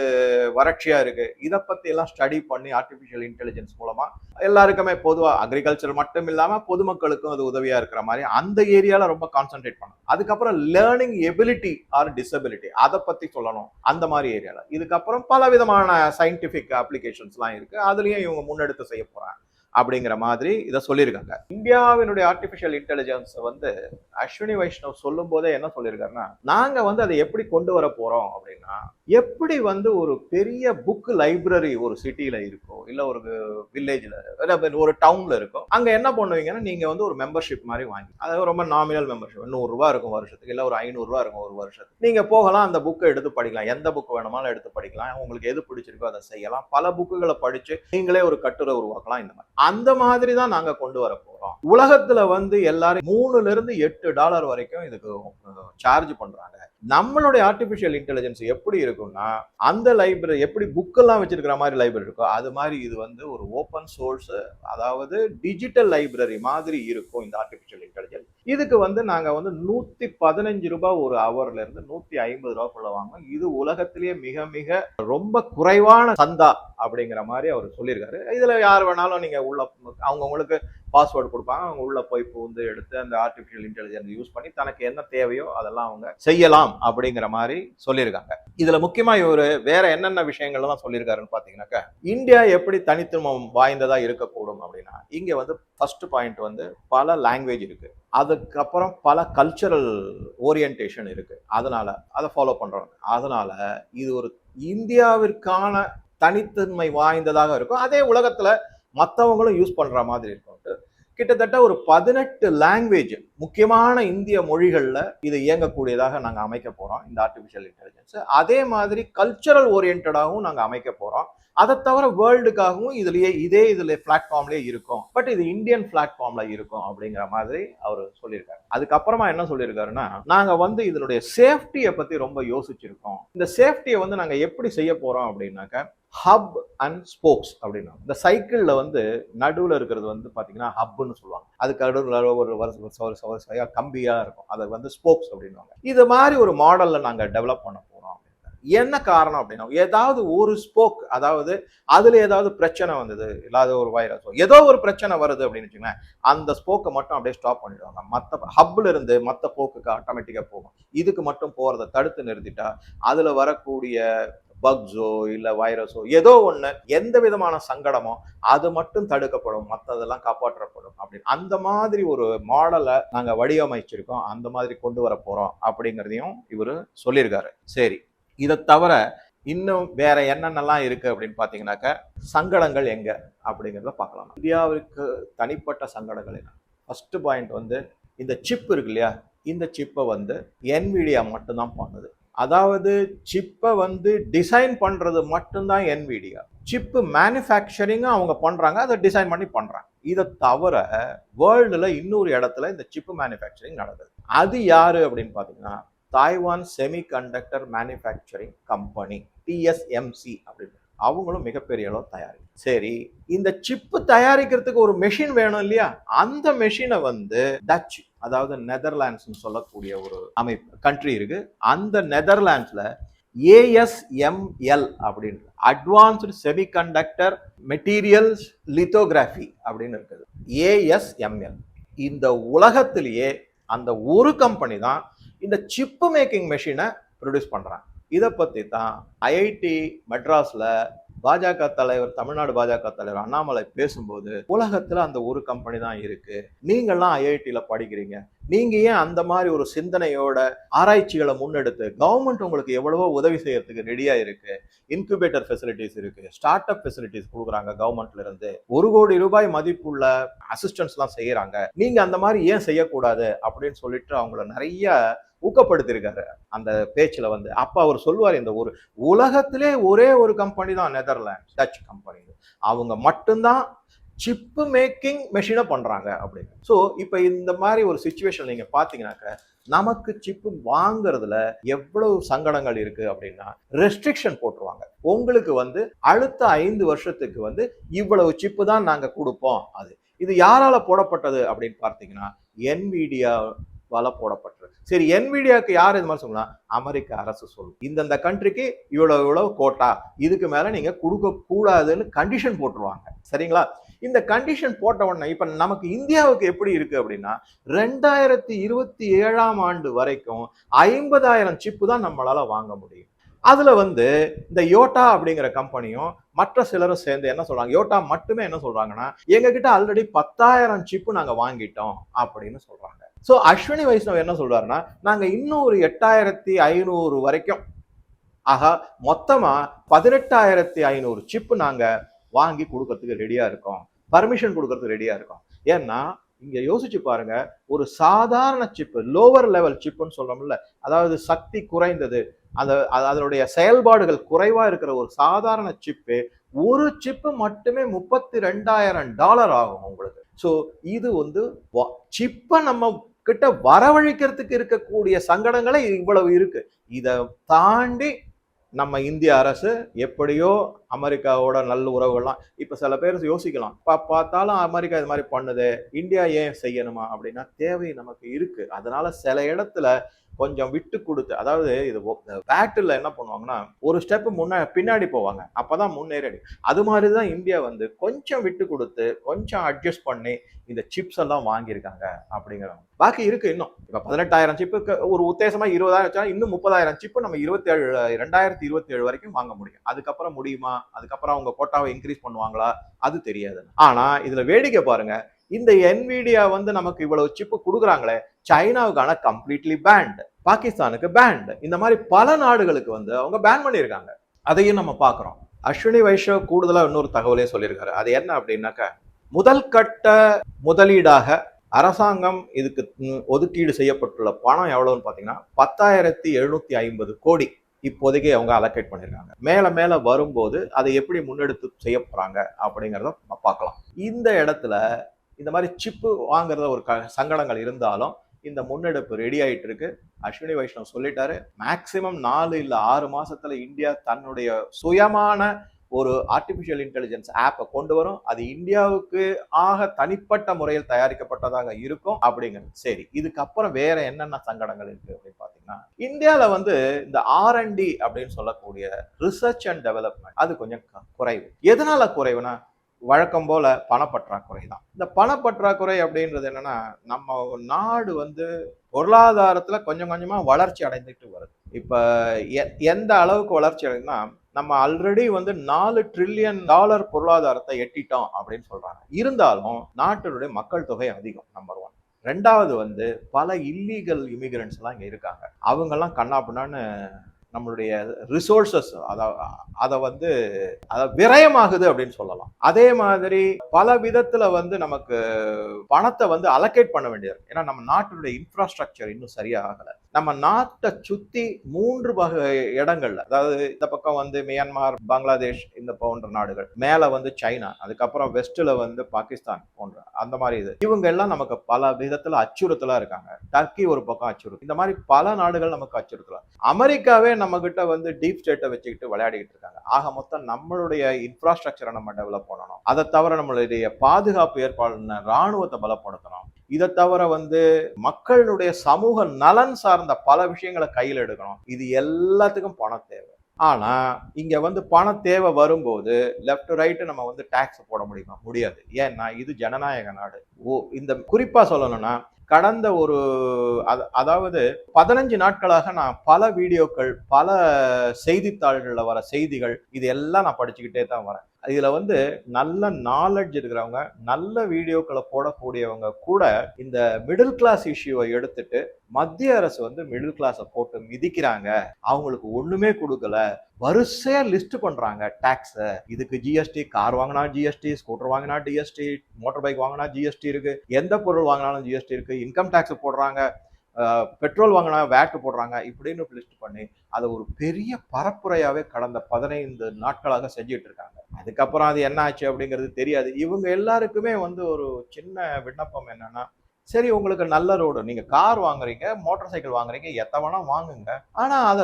வறட்சியா இருக்கு. இதை பத்தி எல்லாம் ஸ்டடி பண்ணி ஆர்டிபிஷியல் இன்டெலிஜென்ஸ் மூலமா எல்லாருக்குமே பொதுவாக அக்ரிகல்ச்சர் மட்டும் இல்லாமல் பொதுமக்களுக்கும் அது உதவியாக இருக்கிற மாதிரி அந்த ஏரியாவில் ரொம்ப கான்சென்ட்ரேட் பண்ணணும். அதுக்கப்புறம் லேர்னிங் எபிலிட்டி ஆர் டிசபிலிட்டி அதை பற்றி சொல்லணும். அந்த மாதிரி ஏரியாவில் இதுக்கப்புறம் பல விதமான சயின்டிஃபிக் அப்ளிகேஷன்ஸ்லாம் இருக்குது அதுலேயும் இவங்க முன்னெடுத்து செய்ய போகிறாங்க அப்படிங்கிற மாதிரி இதை சொல்லியிருக்காங்க. இந்தியாவினுடைய ஆர்டிஃபிஷியல் இன்டெலிஜென்ஸ் வந்து அஸ்வினி வைஷ்ணவ் சொல்லும் போதே என்ன சொல்லியிருக்காருன்னா நாங்கள் வந்து அதை எப்படி கொண்டு வர போகிறோம் அப்படின்னா எப்படி வந்து ஒரு பெரிய புக் லைப்ரரி ஒரு சிட்டியில இருக்கோ இல்ல ஒரு வில்லேஜ்ல ஒரு டவுன்ல இருக்கும் அங்க என்ன பண்ணுவீங்கன்னா நீங்க வந்து ஒரு மெம்பர்ஷிப் மாதிரி வாங்கி அது ரொம்ப நாமினல் மெம்பர்ஷிப் நூறு ரூபா இருக்கும் வருஷத்துக்கு இல்ல ஒரு ஐநூறு ரூபா இருக்கும் ஒரு வருஷத்துக்கு. நீங்க போகலாம் அந்த புக்கை எடுத்து படிக்கலாம். எந்த புக் வேணுமாலும் எடுத்து படிக்கலாம். உங்களுக்கு எது பிடிச்சிருக்கோ அதை செய்யலாம். பல புக்குகளை படிச்சு நீங்களே ஒரு கட்டுரை உருவாக்கலாம் இந்த மாதிரி. அந்த மாதிரி தான் நாங்க கொண்டு வர போறோம். உலகத்துல வந்து எல்லாரும் மூணுல இருந்து எட்டு டாலர் வரைக்கும் இதுக்கு சார்ஜ் பண்றாங்க. நம்மளுடைய ஆர்டிபிஷியல் இன்டெலிஜென்ஸ் எப்படி இருக்கும்னா அந்த லைப்ரரி எப்படி புக்கெல்லாம் வச்சிருக்கிற மாதிரி லைப்ரரி இருக்கோ அது மாதிரி இது வந்து ஒரு ஓப்பன் சோர்ஸ் அதாவது டிஜிட்டல் லைப்ரரி மாதிரி இருக்கும் இந்த ஆர்டிபிஷியல் இன்டெலிஜென்ஸ் இதுக்கு வந்து நாங்கள் வந்து நூற்றி பதினஞ்சு ரூபாய் ஒரு ஹவர்லேருந்து நூற்றி ஐம்பது ரூபாய்க்குள்ள வாங்கணும் இது உலகத்திலேயே மிக மிக ரொம்ப குறைவான சந்தா அப்படிங்கிற மாதிரி அவர் சொல்லியிருக்காரு. இதில் யார் வேணாலும் நீங்கள் உள்ள அவங்கவுங்களுக்கு பாஸ்வேர்டு கொடுப்பாங்க. அவங்க உள்ள போய் பூந்து எடுத்து அந்த ஆர்டிஃபிஷியல் இன்டெலிஜென்ஸ் யூஸ் பண்ணி தனக்கு என்ன தேவையோ அதெல்லாம் அவங்க செய்யலாம் அப்படிங்கிற மாதிரி சொல்லியிருக்காங்க. இதில் முக்கியமாக இவர் வேற என்னென்ன விஷயங்கள்லாம் சொல்லியிருக்காருன்னு பார்த்தீங்கன்னாக்கா இந்தியா எப்படி தனித்துவம் வாய்ந்ததாக இருக்கக்கூடும் அப்படின்னா இங்கே வந்து ஃபர்ஸ்ட் பாயிண்ட் வந்து பல லாங்குவேஜ் இருக்குது அதுக்கப்புறம் பல கல்ச்சரல் ஓரியன்டேஷன் இருக்குது அதனால் அதை ஃபாலோ பண்ணுறாங்க அதனால் இது ஒரு இந்தியாவிற்கான தனித்தன்மை வாய்ந்ததாக இருக்கும். அதே உலகத்தில் மற்றவங்களும் யூஸ் பண்ணுற மாதிரி இருக்கும் கிட்டத்தட்ட ஒரு பதினெட்டு லாங்குவேஜ் முக்கியமான இந்திய மொழிகளில் இது இயங்கக்கூடியதாக நாங்கள் அமைக்க போகிறோம் இந்த ஆர்டிஃபிஷியல் இன்டெலிஜென்ஸ் அதே மாதிரி கல்ச்சரல் ஓரியன்டாகவும் நாங்கள் அமைக்க போகிறோம் அதை தவிர வேர்ல்டுக்காகவும் இதுலயே இதே இதுல பிளாட்ஃபார்ம்லயே இருக்கும். பட் இது இந்தியன் பிளாட்ஃபார்ம்ல இருக்கும் அப்படிங்கிற மாதிரி அவர் சொல்லியிருக்காரு. அதுக்கப்புறமா என்ன சொல்லியிருக்காருன்னா நாங்க வந்து இதனுடைய சேஃப்டியை பத்தி ரொம்ப யோசிச்சிருக்கோம். இந்த சேஃப்டியை வந்து நாங்க எப்படி செய்ய போறோம் அப்படின்னாக்க ஹப் அண்ட் ஸ்போக்ஸ் அப்படின்னா. இந்த சைக்கிள்ல வந்து நடுவில் இருக்கிறது வந்து பாத்தீங்கன்னா ஹப்னு சொல்லுவாங்க. அதுக்கு நடுவில் ஒரு வருஷம் வரிசையா கம்பியாக இருக்கும். அதை வந்து ஸ்போக்ஸ் அப்படின்வாங்க இது மாதிரி ஒரு மாடலில் நாங்கள் டெவலப் பண்ண போகிறோம் என்ன காரணம் அப்படின்னா ஏதாவது ஒரு ஸ்போக் அதாவது அதில் ஏதாவது பிரச்சனை வந்தது இல்லாத ஒரு வைரஸோ ஏதோ ஒரு பிரச்சனை வருது அப்படின்னு வச்சுக்கோங்களேன் அந்த ஸ்போக்கை மட்டும் அப்படியே ஸ்டாப் பண்ணிடுவாங்க. மற்ற ஹப்பில் இருந்து மற்ற போக்குக்கு ஆட்டோமேட்டிக்காக போகும். இதுக்கு மட்டும் போகிறத தடுத்து நிறுத்திட்டா அதில் வரக்கூடிய பக்ஸோ இல்லை வைரஸோ ஏதோ ஒன்று எந்த விதமான சங்கடமோ அது மட்டும் தடுக்கப்படும். மற்றதெல்லாம் காப்பாற்றப்படும் அப்படின்னு. அந்த மாதிரி ஒரு மாடலை நாங்கள் வடிவமைச்சிருக்கோம். அந்த மாதிரி கொண்டு வர போகிறோம் அப்படிங்கிறதையும் இவரு சொல்லியிருக்காரு. சரி. இதை தவிர இன்னும் வேற என்னென்னலாம் இருக்கு அப்படின்னு பார்த்தீங்கன்னாக்கா சங்கடங்கள் எங்க அப்படிங்கிறத பார்க்கலாம். இந்தியாவிற்கு தனிப்பட்ட சங்கடங்கள் என்ன? ஃபர்ஸ்ட் பாயிண்ட் வந்து இந்த சிப் இருக்கு இல்லையா? இந்த சிப்பை வந்து என்விடியா மட்டும்தான் பண்ணுது. அதாவது சிப்பை வந்து டிசைன் பண்ணுறது மட்டும்தான் என்விடியா சிப்பு மேனுஃபேக்சரிங்கும் அவங்க பண்ணுறாங்க அதை டிசைன் பண்ணி பண்ணுறாங்க இதை தவிர வேர்ல்டில் இன்னொரு இடத்துல இந்த சிப்பு மேனுஃபேக்சரிங் நடக்குது. அது யார் அப்படின்னு பார்த்தீங்கன்னா Taiwan semiconductor manufacturing company TSMC அப்படின்னு. அவங்களும் மிகப்பெரிய அளவு தயாரி சரி இந்த சிப்பு தயாரிக்கிறதுக்கு ஒரு மெஷின் வேணும் இல்லையா? அந்த மெஷினை வந்து டச் அதாவது நெதர்லாண்ட்ஸ்னு சொல்லக்கூடிய ஒரு அமைப்பு கண்ட்ரி இருக்குது அந்த நெதர்லாண்ட்ஸில் ஏஎஸ்எம்எல் அப்படின்னு அட்வான்ஸ்டு செமிகண்டக்டர் மெட்டீரியல்ஸ் லித்தோகிராஃபி அப்படின்னு இருக்குது. ஏஎஸ்எம்எல் இந்த உலகத்திலேயே அந்த ஒரு கம்பெனி தான் இந்த சிப்பு மேக்கிங் மெஷினை ப்ரொடியூஸ் பண்ணுறாங்க இதை பற்றி தான் ஐஐடி மெட்ராஸில் பாஜக தலைவர் தமிழ்நாடு பாஜக தலைவர் அண்ணாமலை பேசும்போது உலகத்துல அந்த ஒரு கம்பெனி தான் இருக்கு. நீங்கள்லாம் ஐஐடியில படிக்கிறீங்க. நீங்க ஏன் அந்த மாதிரி ஒரு சிந்தனையோட ஆராய்ச்சிகளை முன்னெடுத்து கவர்மெண்ட் உங்களுக்கு எவ்வளவோ உதவி செய்யறதுக்கு ரெடியா இருக்கு. இன்குபேட்டர் ஃபெசிலிட்டிஸ் இருக்கு. ஸ்டார்ட் அப் ஃபெசிலிட்டிஸ் கொடுக்குறாங்க கவர்மெண்ட்ல இருந்து. ஒரு கோடி ரூபாய் மதிப்புள்ள அசிஸ்டன்ஸ் எல்லாம் செய்யறாங்க. நீங்க அந்த மாதிரி ஏன் செய்யக்கூடாது? அப்படின்னு சொல்லிட்டு அவங்கள நிறைய ஊக்கப்படுத்திருக்காரு அந்த பேச்சுல வந்து அப்போ அவர் சொல்லுவார் இந்த ஒரு உலகத்திலே ஒரே ஒரு கம்பெனி தான். நெதர்லாண்ட்ஸ் டச் கம்பெனி அவங்க மட்டும்தான் சிப்பு மேக்கிங் மெஷினை பண்ணுறாங்க அப்படின்னு. ஸோ இப்போ இந்த மாதிரி ஒரு சுச்சுவேஷன் நீங்கள் பார்த்தீங்கன்னாக்க நமக்கு சிப்பு வாங்குறதுல எவ்வளவு சங்கடங்கள் இருக்கு அப்படின்னா ரெஸ்ட்ரிக்ஷன் போட்டுருவாங்க. உங்களுக்கு வந்து அடுத்த ஐந்து வருஷத்துக்கு வந்து இவ்வளவு சிப்பு தான் நாங்கள் கொடுப்போம் அது. இது யாரால போடப்பட்டது அப்படின்னு பார்த்தீங்கன்னா என்விடியா வல போடப்பட்டது சரி என்விடியாவுக்கு யார் இது மாதிரி சொல்லலாம் அமெரிக்க அரசு சொல்லும். இந்தந்த கண்ட்ரிக்கு இவ்வளோ இவ்வளவு கோட்டா இதுக்கு மேலே நீங்கள் கொடுக்கக்கூடாதுன்னு கண்டிஷன் போட்டுருவாங்க. சரிங்களா? இந்த கண்டிஷன் போட்ட உடனே இப்போ நமக்கு இந்தியாவுக்கு எப்படி இருக்கு அப்படின்னா ரெண்டாயிரத்தி இருபத்தி ஏழாம் ஆண்டு வரைக்கும் ஐம்பதாயிரம் சிப்பு தான் நம்மளால் வாங்க முடியும். அதில் வந்து இந்த யோட்டா அப்படிங்கிற கம்பெனியும் மற்ற சிலரும் சேர்ந்து என்ன சொல்கிறாங்க யோட்டா மட்டுமே என்ன சொல்கிறாங்கன்னா எங்ககிட்ட ஆல்ரெடி பத்தாயிரம் சிப்பு நாங்கள் வாங்கிட்டோம் அப்படின்னு சொல்கிறாங்க ஸோ அஸ்வினி வைஷ்ணவ் என்ன சொல்றாருன்னா நாங்க இன்னும் ஒரு எட்டாயிரத்தி ஐநூறு வரைக்கும் ஆகா மொத்தமா பதினெட்டாயிரத்தி ஐநூறு சிப்பு நாங்க வாங்கி கொடுக்கறதுக்கு ரெடியா இருக்கோம். பர்மிஷன் கொடுக்கறதுக்கு ரெடியா இருக்கோம். ஏன்னா இங்க யோசிச்சு பாருங்க ஒரு சாதாரண சிப்பு லோவர் லெவல் சிப்புன்னு சொல்றோம்ல அதாவது சக்தி குறைந்தது அந்த அது- அதனுடைய செயல்பாடுகள் குறைவா இருக்கிற ஒரு சாதாரண சிப்பு ஒரு சிப்பு மட்டுமே முப்பத்தி ரெண்டாயிரம் டாலர் ஆகும் உங்களுக்கு. ஸோ இது வந்து சிப்பை நம்ம கிட்ட வரவழைக்கிறதுக்கு இருக்கக்கூடிய சங்கடங்களே இவ்வளவு இருக்கு. இதை தாண்டி நம்ம இந்திய அரசு எப்படியோ அமெரிக்காவோட நல்ல உறவுகள்லாம் இப்போ சில பேர் யோசிக்கலாம் இப்போ பார்த்தாலும் அமெரிக்கா இது மாதிரி பண்ணுது இந்தியா ஏன் செய்யணுமா அப்படின்னா தேவை நமக்கு இருக்கு. அதனால சில இடத்துல கொஞ்சம் விட்டு கொடுத்து அதாவது இது பேட்டில் என்ன பண்ணுவாங்கன்னா ஒரு ஸ்டெப் முன்னா பின்னாடி போவாங்க. அப்போதான் முன்னேறி அது மாதிரி தான் இந்தியா வந்து கொஞ்சம் விட்டு கொடுத்து கொஞ்சம் அட்ஜஸ்ட் பண்ணி இந்த சிப்ஸ் எல்லாம் வாங்கியிருக்காங்க அப்படிங்கிறாங்க பாக்கி இருக்கு இன்னும். இப்போ பதினெட்டாயிரம் சிப்புக்கு ஒரு உத்தேசமா இருபதாயிரம் வச்சா இன்னும் முப்பதாயிரம் சிப்பு நம்ம இருபத்தேழு ரெண்டாயிரத்தி இருபத்தி ஏழு வரைக்கும் வாங்க முடியும். அதுக்கப்புறம் முடியுமா? அதுக்கப்புறம் அவங்க கோட்டாவை இன்க்ரீஸ் பண்ணுவாங்களா? அது தெரியாது. ஆனா இதுல வேடிக்கை பாருங்க. இந்த என்விடியா வந்து நமக்கு இவ்வளவு சிப்பு கொடுக்குறாங்களே சைனாவுக்கான கம்ப்ளீட்லி பேண்ட் பாகிஸ்தானுக்கு பேண்ட் இந்த மாதிரி பல நாடுகளுக்கு வந்து அவங்க பேன் பண்ணியிருக்காங்க. அதையும் நம்ம பார்க்குறோம். அஸ்வினி வைஷ்ணவ் கூடுதலாக இன்னொரு தகவலே சொல்லியிருக்காரு. அது என்ன அப்படின்னாக்க முதல் கட்ட முதலீடாக அரசாங்கம் இதுக்கு ஒதுக்கீடு செய்யப்பட்டுள்ள பணம் எவ்வளோன்னு பார்த்தீங்கன்னா பத்தாயிரத்தி எழுநூத்தி ஐம்பது கோடி இப்போதைக்கு அவங்க அலோகேட் பண்ணியிருக்காங்க. மேலே மேலே வரும்போது அதை எப்படி முன்னெடுத்து செய்ய போகிறாங்க அப்படிங்கிறத நம்ம பார்க்கலாம். இந்த இடத்துல இந்த மாதிரி சிப்பு வாங்குறத ஒரு க சங்கடங்கள் இருந்தாலும் இந்த முன்னெடுப்பு ரெடி ஆயிட்டு இருக்கு அஸ்வினி வைஷ்ணவ் சொல்லிட்டாரு மேக்சிமம் நாலு இல்ல ஆறு மாசத்துல இந்தியா தன்னுடைய சுயமான ஒரு ஆர்டிபிஷியல் இன்டெலிஜென்ஸ் ஆப்பை கொண்டு வரும். அது இந்தியாவுக்கு ஆக தனிப்பட்ட முறையில் தயாரிக்கப்பட்டதாக இருக்கும் அப்படிங்கிறது சரி இதுக்கப்புறம் வேற என்னென்ன சங்கடங்கள் இருக்கு அப்படின்னு பாத்தீங்கன்னா இந்தியாவில் வந்து இந்த ஆர்என்டி அப்படின்னு சொல்லக்கூடிய ரிசர்ச் அண்ட் டெவலப்மெண்ட் அது கொஞ்சம் க- குறைவு. எதனால குறைவுனா வழக்கம் போல பணப்பற்றாக்குறை தான் இந்த பணப்பற்றாக்குறை அப்படின்றது என்னன்னா நம்ம நாடு வந்து பொருளாதாரத்துல கொஞ்சம் கொஞ்சமா வளர்ச்சி அடைந்துட்டு வருது. இப்ப எ- எந்த அளவுக்கு வளர்ச்சி அடைந்தா நம்ம ஆல்ரெடி வந்து நாலு ட்ரில்லியன் டாலர் பொருளாதாரத்தை எட்டிட்டோம் அப்படின்னு சொல்றாங்க. இருந்தாலும் நாட்டினுடைய மக்கள் தொகை அதிகம் நம்பர் ஒன் ரெண்டாவது வந்து பல இல்லீகல் இமிகிரண்ட்ஸ் எல்லாம் இங்க இருக்காங்க. அவங்கெல்லாம் கண்ணாப்புனான்னு நம்மளுடைய ரிசோர்சஸ் அதை வந்து அதை விரயமாகுது அப்படின்னு சொல்லலாம். அதே மாதிரி பல விதத்துல வந்து நமக்கு பணத்தை வந்து அலோகேட் பண்ண வேண்டியது ஏன்னா நம்ம நாட்டினுடைய இன்ஃப்ராஸ்ட்ரக்சர் இன்னும் சரியாகலை நம்ம நாட்டை சுத்தி மூன்று வகை இடங்கள்ல அதாவது இந்த பக்கம் வந்து மியான்மார் பங்களாதேஷ் இந்த போன்ற நாடுகள் மேல வந்து சைனா அதுக்கப்புறம் வெஸ்ட்ல வந்து பாகிஸ்தான் போன்ற அந்த மாதிரி இது. இவங்க எல்லாம் நமக்கு பல விதத்துல அச்சுறுத்தலா இருக்காங்க. டர்க்கி ஒரு பக்கம் அச்சுறுத்தல். இந்த மாதிரி பல நாடுகள் நமக்கு அச்சுறுத்தலாம் அமெரிக்காவே நம்ம கிட்ட வந்து டீப் ஸ்டேட்டை வச்சுக்கிட்டு விளையாடிக்கிட்டு இருக்காங்க. ஆக மொத்தம் நம்மளுடைய இன்ஃப்ராஸ்ட்ரக்சரை நம்ம டெவலப் பண்ணணும். அதை தவிர நம்மளுடைய பாதுகாப்பு ஏற்பாடு ராணுவத்தை பலப்படுத்தணும். இதை தவிர வந்து மக்களுடைய சமூக நலன் சார்ந்த பல விஷயங்களை கையில் எடுக்கணும். இது எல்லாத்துக்கும் பணம் தேவை. ஆனால் இங்கே வந்து பண தேவை வரும்போது லெஃப்ட் ரைட்டு நம்ம வந்து டேக்ஸ் போட முடியுமா? முடியாது. ஏன்னா இது ஜனநாயக நாடு. ஓ இந்த குறிப்பாக சொல்லணும்னா கடந்த ஒரு அதாவது பதினஞ்சு நாட்களாக நான் பல வீடியோக்கள் பல செய்தித்தாள்களில் வர செய்திகள் இது எல்லாம் நான் படிச்சுக்கிட்டே தான் வரேன். இதுல வந்து நல்ல நாலெட்ஜ் இருக்கிறவங்க நல்ல வீடியோக்களை போடக்கூடியவங்க கூட இந்த மிடில் கிளாஸ் இஷ்யூவை எடுத்துட்டு மத்திய அரசு வந்து மிடில் கிளாஸை போட்டு மிதிக்கிறாங்க. அவங்களுக்கு ஒண்ணுமே கொடுக்கல. வரிசையா லிஸ்ட் பண்றாங்க. டாக்ஸ் இதுக்கு ஜிஎஸ்டி கார் வாங்கினா ஜிஎஸ்டி ஸ்கூட்டர் வாங்கினா ஜிஎஸ்டி மோட்டர் பைக் வாங்கினா ஜிஎஸ்டி இருக்கு. எந்த பொருள் வாங்கினாலும் ஜிஎஸ்டி இருக்கு. இன்கம் டேக்ஸ் போடுறாங்க. பெட்ரோல் வாங்கினா வேட்டு போடுறாங்க. இப்படின்னு லிஸ்ட் பண்ணி அதை ஒரு பெரிய பரப்புரையாவே கடந்த பதினைந்து நாட்களாக செஞ்சுட்டு இருக்காங்க. அதுக்கப்புறம் அது என்ன ஆச்சு அப்படிங்கிறது தெரியாது. இவங்க எல்லாருக்குமே வந்து ஒரு சின்ன விண்ணப்பம் என்னன்னா சரி உங்களுக்கு நல்ல ரோடு நீங்க கார் வாங்குறீங்க மோட்டார் சைக்கிள் வாங்குறீங்க எத்த வேணா வாங்குங்க. ஆனா அதை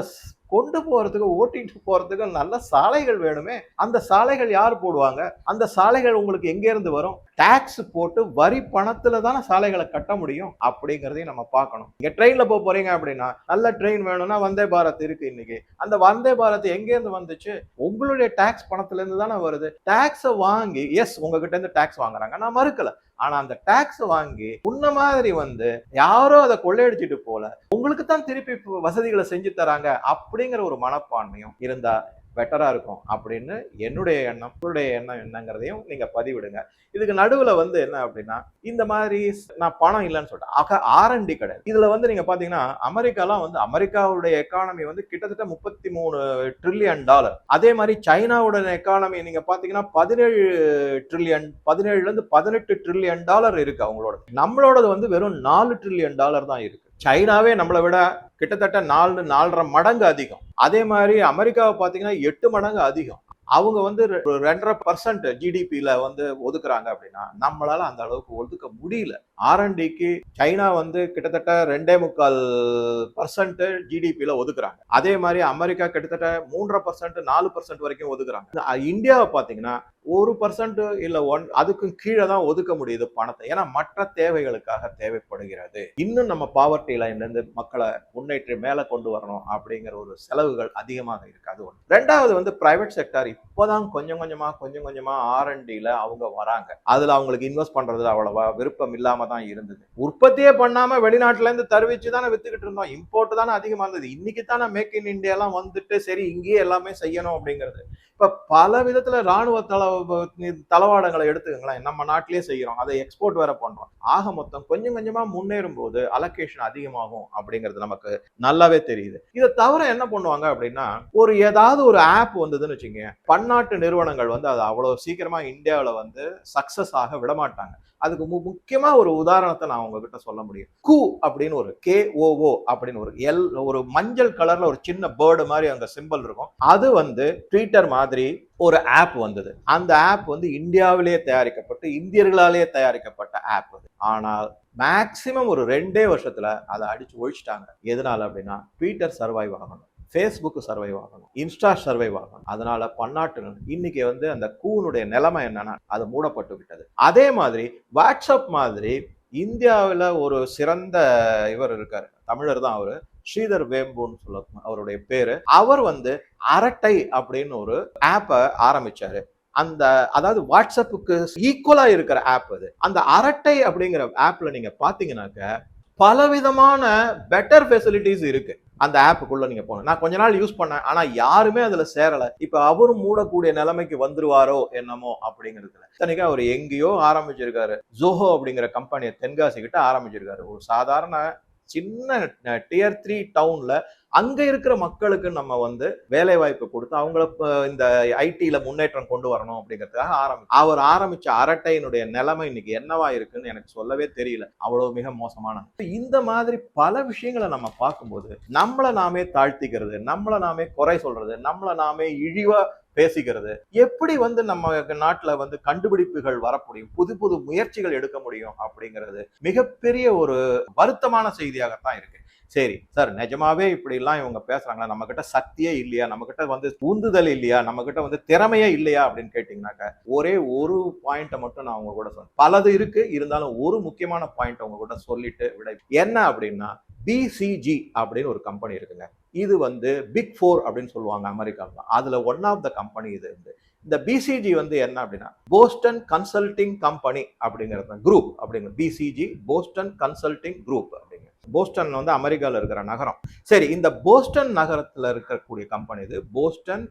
கொண்டு போகிறதுக்கு ஓட்டிட்டு போகிறதுக்கு நல்ல சாலைகள் வேணுமே அந்த சாலைகள் யார் போடுவாங்க? அந்த சாலைகள் உங்களுக்கு எங்கேருந்து வரும்? டேக்ஸ் போட்டு வரி பணத்தில் தானே சாலைகளை கட்ட முடியும்? அப்படிங்கிறதையும் நம்ம பார்க்கணும். இங்கே ட்ரெயினில் போக போகிறீங்க அப்படின்னா நல்ல ட்ரெயின் வேணும்னா வந்தே பாரத் இருக்குது இன்னைக்கு. அந்த வந்தே பாரத் எங்கேருந்து வந்துச்சு? உங்களுடைய டேக்ஸ் பணத்துலேருந்து தானே வருது. டேக்ஸை வாங்கி எஸ் உங்ககிட்ட இருந்து வாங்குறாங்க. நான் மறுக்கலை. ஆனா அந்த டாக்ஸ் வாங்கி உன்ன மாதிரி வந்து யாரோ அதை கொள்ளையடிச்சிட்டு போல உங்களுக்கு தான் திருப்பி வசதிகளை செஞ்சு தராங்க அப்படி அப்படிங்கிற ஒரு மனப்பான்மையும் இருந்தால் பெட்டராக இருக்கும் அப்படின்னு என்னுடைய எண்ணம் உங்களுடைய எண்ணம் என்னங்கிறதையும் நீங்கள் பதிவிடுங்க. இதுக்கு நடுவில் வந்து என்ன அப்படின்னா இந்த மாதிரி நான் பணம் இல்லைன்னு சொல்லிட்டேன் ஆக ஆர்என்டி கிடையாது. இதில் வந்து நீங்கள் பார்த்தீங்கன்னா அமெரிக்காலாம் வந்து அமெரிக்காவுடைய எக்கானமி வந்து கிட்டத்தட்ட முப்பத்தி மூணு ட்ரில்லியன் டாலர் அதே மாதிரி சைனாவோட எக்கானமி நீங்கள் பார்த்தீங்கன்னா பதினேழு ட்ரில்லியன் பதினேழுலேருந்து பதினெட்டு ட்ரில்லியன் டாலர் இருக்குது அவங்களோட நம்மளோடது வந்து வெறும் நாலு ட்ரில்லியன் டாலர் தான் இருக்குது சைனாவே நம்மளை விட கிட்டத்தட்ட நாலு நாலரை மடங்கு அதிகம். அதே மாதிரி அமெரிக்காவை பார்த்தீங்கன்னா எட்டு மடங்கு அதிகம். அவங்க வந்து ரெண்டரை பர்சன்ட் ஜிடிபியில் வந்து ஒதுக்குறாங்க அப்படின்னா நம்மளால அந்த அளவுக்கு ஒதுக்க முடியல. ஆர்என்டிக்கு சைனா வந்து கிட்டத்தட்ட ரெண்டே முக்கால் பர்சன்ட் ஜிடிபியில ஒதுக்குறாங்க. அதே மாதிரி அமெரிக்கா கிட்டத்தட்ட மூன்றரை பர்சன்ட் நாலு பர்சன்ட் வரைக்கும் ஒதுக்குறாங்க. இந்தியாவை பார்த்தீங்கன்னா ஒரு பர்சன்ட் இல்ல ஒன் அதுக்கும் கீழே தான் ஒதுக்க முடியுது பணத்தை. ஏன்னா மற்ற தேவைகளுக்காக தேவைப்படுகிறது. இன்னும் நம்ம பாவர்ட்டி லைன்லேருந்து மக்களை முன்னேற்றி மேலே கொண்டு வரணும் அப்படிங்கிற ஒரு செலவுகள் அதிகமாக இருக்காது ஒன்று ரெண்டாவது வந்து பிரைவேட் செக்டார் இப்போதான் கொஞ்சம் கொஞ்சமா கொஞ்சம் கொஞ்சமா ஆர்என்டியில் அவங்க வராங்க. அதுல அவங்களுக்கு இன்வெஸ்ட் பண்றதுல அவ்வளவா விருப்பம் இல்லாமல் தான் இருந்தது. உற்பத்தியே பண்ணாம வெளிநாட்டுல இருந்து தருவிச்சு தானே வித்துக்கிட்டு இருந்தோம். இம்போர்ட் தானே அதிகமா இருந்தது. இன்னைக்கு தானே மேக் இன் இந்தியா எல்லாம் வந்துட்டு சரி இங்கேயே எல்லாமே செய்யணும் அப்படிங்கிறது. இப்போ பல விதத்தில் ராணுவ தள தளவாடங்களை எடுத்துக்கங்களேன். நம்ம நாட்டிலேயே செய்கிறோம். அதை எக்ஸ்போர்ட் வேற பண்ணுறோம் ஆக மொத்தம் கொஞ்சம் கொஞ்சமாக முன்னேறும் போது அலோகேஷன் அதிகமாகும் அப்படிங்கிறது நமக்கு நல்லாவே தெரியுது. இதை தவிர என்ன பண்ணுவாங்க அப்படின்னா ஒரு ஏதாவது ஒரு ஆப் வந்ததுன்னு வச்சுங்க பன்னாட்டு நிறுவனங்கள் வந்து அது அவ்வளோ சீக்கிரமாக இந்தியாவில் வந்து சக்ஸஸ் ஆக விடமாட்டாங்க. அதுக்கு மு- முக்கியமா ஒரு உதாரணத்தை நான் உங்ககிட்ட சொல்ல முடியும். கு அப்படின்னு ஒரு கே ஓஓ அப்படின்னு ஒரு எல் ஒரு மஞ்சள் கலர்ல ஒரு சின்ன பேர்டு மாதிரி அங்க சிம்பிள் இருக்கும். அது வந்து ட்விட்டர் மாதிரி மாதிரி ஒரு ஆப் வந்தது. அந்த ஆப் வந்து இந்தியாவிலேயே தயாரிக்கப்பட்டு இந்தியர்களாலேயே தயாரிக்கப்பட்ட ஆப் அது. ஆனால் மேக்சிமம் ஒரு ரெண்டே வருஷத்துல அதை அடிச்சு ஒழிச்சிட்டாங்க. எதனால அப்படின்னா ட்விட்டர் சர்வைவ் ஆகணும் ஃபேஸ்புக் சர்வைவ் ஆகணும் இன்ஸ்டா சர்வைவ் ஆகணும். அதனால பன்னாட்டு இன்னைக்கு வந்து அந்த கூனுடைய நிலைமை என்னன்னா அது மூடப்பட்டு விட்டது. அதே மாதிரி வாட்ஸ்அப் மாதிரி இந்தியாவில் ஒரு சிறந்த இவர் இருக்கார் தமிழர் தான் அவர். ஸ்ரீதர் வேம்புன்னு சொல்ல அவருடைய பேரு. அவர் வந்து அரட்டை அப்படின்னு ஒரு ஆப்பை ஆரம்பிச்சாரு. அந்த அதாவது வாட்ஸ்அப்புக்கு ஈக்குவலா இருக்கிற ஆப் அது. அந்த அரட்டை அப்படிங்கிற ஆப்ல நீங்க பாத்தீங்கன்னாக்க பலவிதமான பெட்டர் ஃபெசிலிட்டிஸ் இருக்கு. அந்த ஆப்புக்குள்ள நீங்க போன நான் கொஞ்ச நாள் யூஸ் பண்ணேன் ஆனா யாருமே அதுல சேரல. இப்ப அவரும் மூடக்கூடிய நிலைமைக்கு வந்துருவாரோ என்னமோ அப்படிங்கிறதுல. இத்தனைக்கு அவர் எங்கேயோ ஆரம்பிச்சிருக்காரு. ஜோஹோ அப்படிங்கிற கம்பெனியை தென்காசி கிட்ட ஆரம்பிச்சிருக்காரு. ஒரு சாதாரண சின்ன டியர் த்ரீ டவுன்ல அங்க இருக்கிற மக்களுக்கு நம்ம வந்து வேலை வாய்ப்பு கொடுத்து அவங்கள இந்த ஐடியில் முன்னேற்றம் கொண்டு வரணும் அப்படிங்கிறதுக்காக ஆரம்பி அவர் ஆரம்பிச்ச அரட்டையினுடைய நிலைமை இன்னைக்கு என்னவா இருக்குன்னு எனக்கு சொல்லவே தெரியல. அவ்வளவு மிக மோசமான. இந்த மாதிரி பல விஷயங்களை நம்ம பார்க்கும்போது நம்மளை நாமே தாழ்த்திக்கிறது நம்மளை நாமே குறை சொல்றது நம்மளை நாமே இழிவா பேசிக்கிறது. எப்படி வந்து நம்ம நாட்டில் வந்து கண்டுபிடிப்புகள் வர முடியும்? புது புது முயற்சிகள் எடுக்க முடியும் அப்படிங்கிறது மிகப்பெரிய ஒரு வருத்தமான செய்தியாகத்தான் இருக்கு. சரி சார் நிஜமாவே இப்படிலாம் இவங்க பேசுறாங்களா? நம்ம கிட்ட சக்தியே இல்லையா? நம்ம கிட்ட வந்து உந்துதல் இல்லையா? நம்ம கிட்ட வந்து திறமையே இல்லையா? அப்படின்னு கேட்டீங்கன்னாக்க ஒரே ஒரு பாயிண்ட்டை மட்டும் நான் உங்க கூட சொன்னேன் பலது இருக்கு. இருந்தாலும் ஒரு முக்கியமான பாயிண்ட் உங்க கூட சொல்லிட்டு விட என்ன அப்படின்னா பிசிஜி அப்படின்னு ஒரு கம்பெனி இருக்குங்க. இது வந்து பிக் ஃபோர் அப்படின்னு சொல்லுவாங்க அமெரிக்காவில். அதில் ஒன் ஆஃப் த கம்பெனி இது வந்து. இந்த பிசிஜி வந்து என்ன அப்படின்னா போஸ்டன் கன்சல்டிங் கம்பெனி அப்படிங்கிறது குரூப் அப்படிங்கிற பிசிஜி போஸ்டன் கன்சல்டிங் குரூப் அப்படிங்க. போஸ்டன் வந்து அமெரிக்காவில் இருக்கிற நகரம். சரி இந்த போஸ்டன் நகரத்தில் இருக்கக்கூடிய கம்பெனி இது போஸ்டன்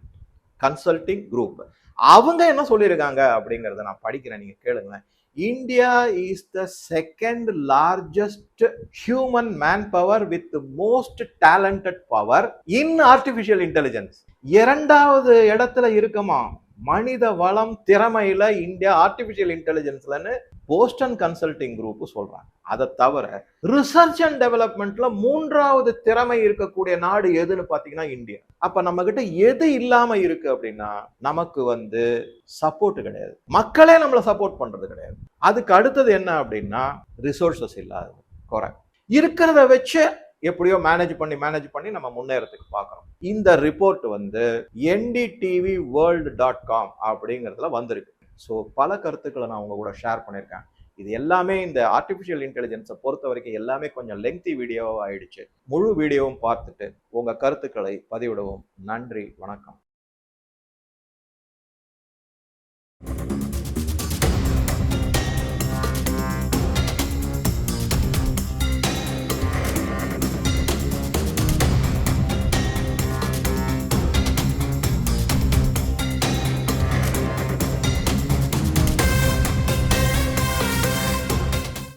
கன்சல்டிங் குரூப் அவங்க என்ன சொல்லியிருக்காங்க அப்படிங்கிறத நான் படிக்கிறேன். நீங்கள் கேளுங்களேன். India is the second largest human man power with most talented power in artificial intelligence இரண்டாவது இடத்துல இருக்குமா? மனித வளம் திறமையில இந்தியா ஆர்டிபிஷியல் இன்டெலிஜென்ஸ்லன்னு போஸ்டன் கன்சல்டிங் குரூப் சொல்றாங்க. அதை தவிர ரிசர்ச் அண்ட் டெவலப்மெண்ட்ல மூன்றாவது திறமை இருக்கக்கூடிய நாடு எதுன்னு பாத்தீங்கன்னா இந்தியா. அப்ப நம்ம கிட்ட எது இல்லாம இருக்கு அப்படின்னா நமக்கு வந்து சப்போர்ட் கிடையாது. மக்களே நம்மளை சப்போர்ட் பண்றது கிடையாது. அதுக்கு அடுத்தது என்ன அப்படின்னா ரிசோர்சஸ் இல்லாத குறை இருக்கிறத வச்சு எப்படியோ மேனேஜ் பண்ணி மேனேஜ் பண்ணி நம்ம முன்னேறத்துக்கு பார்க்குறோம். இந்த ரிப்போர்ட் வந்து என்டிடிவி வேர்ல்டு டாட் காம் அப்படிங்கிறதுல வந்திருக்கு. ஸோ பல கருத்துக்களை நான் உங்க கூட ஷேர் பண்ணியிருக்கேன் இது எல்லாமே இந்த ஆர்டிஃபிஷியல் இன்டெலிஜென்ஸை பொறுத்த வரைக்கும் எல்லாமே கொஞ்சம் லெங்தி வீடியோவாக ஆயிடுச்சு. முழு வீடியோவும் பார்த்துட்டு உங்கள் கருத்துக்களை பதிவிடவும். நன்றி வணக்கம்.